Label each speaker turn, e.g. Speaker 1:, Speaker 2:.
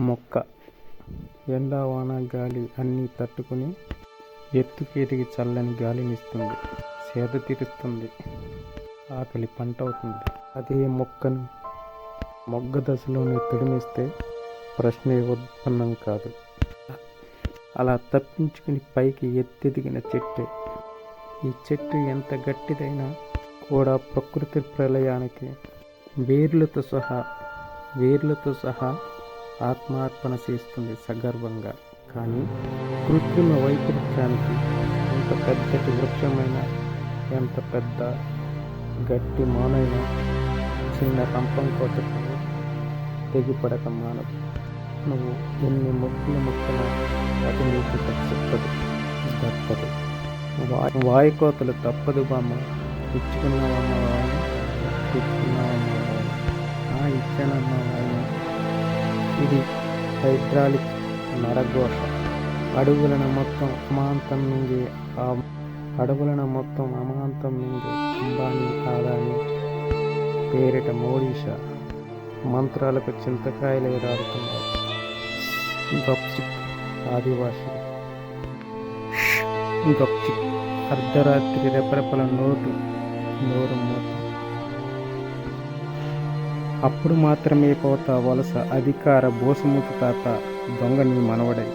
Speaker 1: మొక్క. ఎండ వాన గాలి అన్నీ తట్టుకుని ఎత్తుకు ఎదిగి చల్లని గాలినిస్తుంది. సేద తీరుస్తుంది. ఆకలి పంట అవుతుంది అదే మొక్కను మొగ్గ దశలోనే తుడిమిస్తే ప్రశ్నే ఉత్పన్నం కాదు. అలా తప్పించుకుని పైకి ఎత్తెదిగిన చెట్టే. ఈ చెట్టు ఎంత గట్టిదైనా కూడా ప్రకృతి ప్రళయానికి వేర్లతో సహా వేర్లతో సహా ఆత్మార్పణ చేస్తుంది సగర్వంగా. కానీ కృత్రిమ వైపరీత్యానికి ఎంత పెద్దటి వృక్షమైన ఎంత పెద్ద గట్టి మానైన చిన్న కంపం కోతకు తెగిపడక మానదు నువ్వు ఎన్ని ముక్కలు మొక్కలు అది నీకు చెప్పదు దప్పదు వాయుకోతలు తప్పదు బామ్మ. ఇచ్చుకున్నావమ్మ వాయన ఇచ్చుకున్నావమ్మ ఆ ఇచ్చానమ్మ. ఇది హైడ్రాలిక్ నరఘోష. అడుగులను మొత్తం అమాంతం నుండి ఆ అడుగులను మొత్తం అమాంతం నుండి అంబానీ ఆదాని పేరిట మోడీష మంత్రాలకు చింతకాయలు ఎరాడుతున్నాయి గప్చిక్ ఆదివాసి గప్చిక్ అర్ధరాత్రి రెపరెపల నోటు నోరు మూత. అప్పుడు మాత్రమే పోతా వలస అధికార బోసుముతు తాత దొంగ నీ మనవడై.